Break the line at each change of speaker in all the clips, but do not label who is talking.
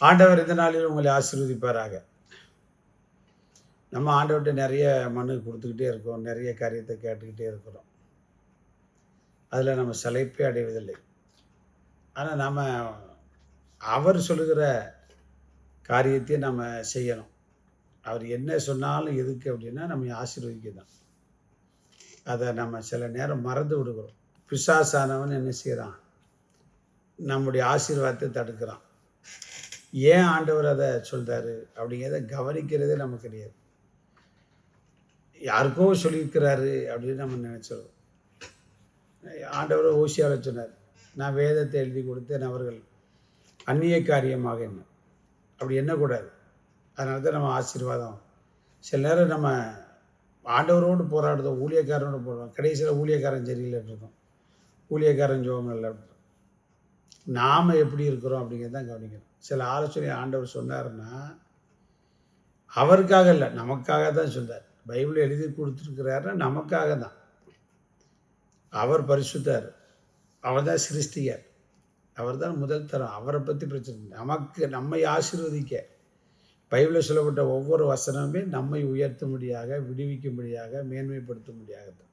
ஆண்டவர் இந்த நாளில் உங்களை ஆசீர்வதிப்பாராக? நம்ம ஆண்டவர்கிட்ட நிறைய மனு கொடுத்துக்கிட்டே இருக்கோம் நிறைய காரியத்தை கேட்டுக்கிட்டே இருக்கிறோம். அதில் நம்ம சிலைப்பே அடைவதில்லை. ஆனால் நம்ம அவர் சொல்லுகிற காரியத்தை நம்ம செய்யணும். அவர் என்ன சொன்னாலும் எதுக்கு அப்படின்னா நம்ம ஆசீர்வதிக்க தான் அதை நம்ம சில நேரம் மறந்து விடுகிறோம். பிசாசானவன் என்ன செய்கிறான்? நம்முடைய ஆசீர்வாதத்தை தடுக்கிறான். ஏன் ஆண்டவர் அதை சொல்றாரு அப்படிங்கிறத கவனிக்கிறதே நமக்கு கிடையாது. யாருக்கோ சொல்லியிருக்கிறாரு அப்படின்னு நம்ம நினைச்சிடுறோம் ஆண்டவர் ஓசியாவில் சொன்னார் நான் வேதத்தை எழுதி கொடுத்தேன் அவர்கள் அந்நிய காரியமாக என்ன? அப்படி எண்ணக்கூடாது அதனால தான் நம்ம ஆசீர்வாதம். சில நேரம் நம்ம ஆண்டவரோடு போராடுறோம் ஊழியக்காரனோடு போடுறோம் கடைசியில் ஊழியக்காரன் சரியில்லைன்னு இருக்கோம். ஊழியக்காரன் ஜோகம் இல்லை நாம் எப்படி இருக்கிறோம் அப்படிங்கிறது தான் கவனிக்கணும். சில ஆலோசனை ஆண்டவர் சொன்னார்னா அவருக்காக இல்லை நமக்காக தான் சொன்னார் பைபிள் எழுதி கொடுத்துருக்கிறாருன்னா நமக்காக தான். அவர் பரிசுத்தார் அவர் தான் சிருஷ்டியார் அவர் தான் முதல் தரம். அவரை பற்றி பிரச்சனை நமக்கு நம்மை ஆசீர்வதிக்க. பைபிளில் சொல்லப்பட்ட ஒவ்வொரு வசனமே நம்மை உயர்த்தும்படியாக விடுவிக்கும்படியாக மேன்மைப்படுத்தும்படியாக தான்.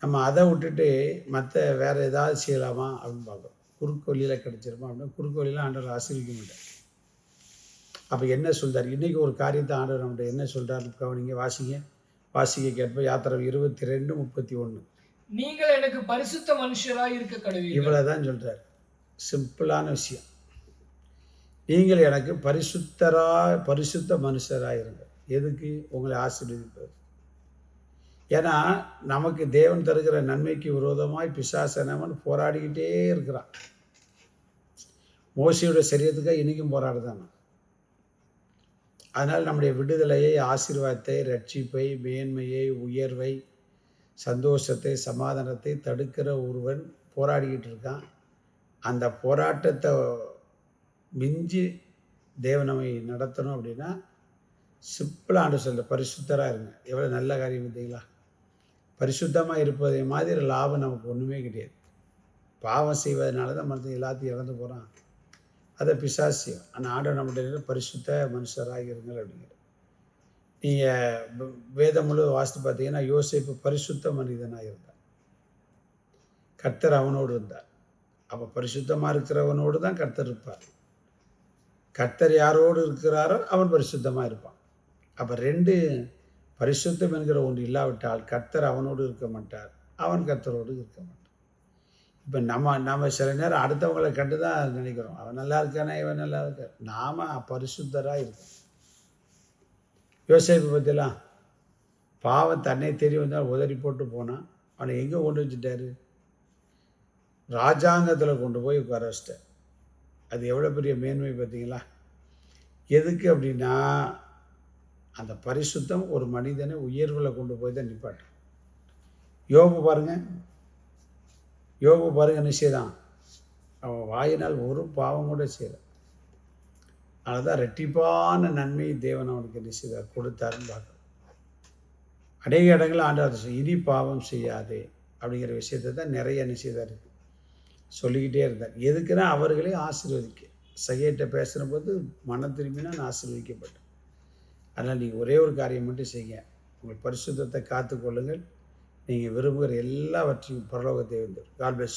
நம்ம அதை விட்டுட்டு மற்ற வேற ஏதாவது செய்யலாமா அப்படின்னு பார்க்குறோம் குறுக்கு வழியில் கிடைச்சிருமா அப்படின்னா குறுக்கு வழியில் ஆண்டவர் ஆசீர்விக்க மாட்டார். அப்போ என்ன சொல்றார்? இன்னைக்கு ஒரு காரியத்தை ஆண்டவர் நம்மகிட்ட என்ன சொல்றாரு? கவனிங்க வாசிங்க. வாசிக்க கேட்போம். யாத்திரை இருபத்தி ரெண்டு முப்பத்தி ஒன்று
நீங்கள் எனக்கு பரிசுத்த மனுஷராய் இருக்க கடவீர்கள்.
இவ்வளவுதான் சொல்றார். சிம்பிளான விஷயம். நீங்கள் எனக்கு பரிசுத்தரா பரிசுத்த மனுஷராக இருங்க எதுக்கு? உங்களை ஆசீர்வதிப்பது. ஏன்னா நமக்கு தேவன் தருகிற நன்மைக்கு விரோதமாய் பிசாசனவன் போராடிக்கிட்டே இருக்கிறான். மோசியோட சரீரத்துக்காக இன்றைக்கும் போராடுதான் அதனால் நம்முடைய விடுதலையை ஆசீர்வாதத்தை ரட்சிப்பை மேன்மையை உயர்வை சந்தோஷத்தை சமாதானத்தை தடுக்கிற ஒருவன் போராடிக்கிட்டு இருக்கான். அந்த போராட்டத்தை மிஞ்சி தேவனமை நடத்தணும் அப்படின்னா சிம்பிளாக ஆண்டு சொல்ல பரிசுத்தராக இருங்க. எவ்வளோ நல்ல காரியம் பார்த்தீங்களா பரிசுத்தமாக இருப்பதை மாதிரி லாபம் நமக்கு ஒன்றுமே கிடையாது. பாவம் செய்வதனால தான் மனுஷன் எல்லாத்தையும் இழந்து போகிறான் அதை பிசாசியம் ஆனால் ஆண்டவர் நம்முடைய பரிசுத்த மனுஷராக இருங்கள் அப்படிங்கிற நீங்கள் வேதம் முழு வாசித்து பார்த்தீங்கன்னா யோசிப்பு பரிசுத்த மனிதனாக இருந்தார். கர்த்தர் அவனோடு இருந்தார். அப்போ பரிசுத்தமாக இருக்கிறவனோடு தான் கர்த்தர் இருப்பார். கர்த்தர் யாரோடு இருக்கிறாரோ அவன் பரிசுத்தமாக இருப்பான். அப்போ ரெண்டு பரிசுத்தம் என்கிற ஒன்று இல்லாவிட்டால் கர்த்தர் அவனோடு இருக்க மாட்டார். அவன் கர்த்தரோடு இருக்க மாட்டான். இப்போ நம்ம நம்ம சில நேரம் அடுத்தவங்களை கண்டு தான் நினைக்கிறோம். அவன் நல்லா இருக்கானா இவன் நல்லா இருக்கார் நாம பரிசுத்தராக இருக்கோம். யோசேப்பு பற்றிலாம் பாவம் தன்னை தெரிய வந்தால் உதறி போட்டு போனான் அவனை எங்கே கொண்டு வச்சுட்டாரு? ராஜாங்கத்தில் கொண்டு போய் உட்கார வச்சிட்டார். அது எவ்வளோ பெரிய மேன்மை பார்த்தீங்களா? எதுக்கு அப்படின்னா அந்த பரிசுத்தம் ஒரு மனிதனை உயர்வில் கொண்டு போய் தான் நிப்பாட்டும் யோபு பாருங்க. யோபு பாருங்க நிச்சயதான். அவன் வாயினால் ஒரு பாவம் கூட செய்யல. அதுதான் ரெட்டிப்பான நன்மையை தேவன் அவனுக்கு நிச்சயதார் கொடுத்தாருன்னு பார்க்குறோம் அநேக இடங்களில் ஆண்டாவது இனி பாவம் செய்யாதே அப்படிங்கிற விஷயத்தை தான் நிறைய நிச்சயதார் இருக்கு. சொல்லிக்கிட்டே இருந்தார். எதுக்குன்னா அவர்களே ஆசீர்வதிக்க. சகையிட்ட பேசுகிற போது மனம் திரும்பினா நான் ஆசீர்வதிக்கப்பட்டேன் அதனால் நீங்கள் ஒரே ஒரு காரியம் மட்டும் செய்யுங்க. உங்கள் பரிசுத்தத்தை காத்துக்கொள்ளுங்கள். நீங்கள் விரும்புகிற எல்லாவற்றையும் பரலோகத்தை வந்து கால் bless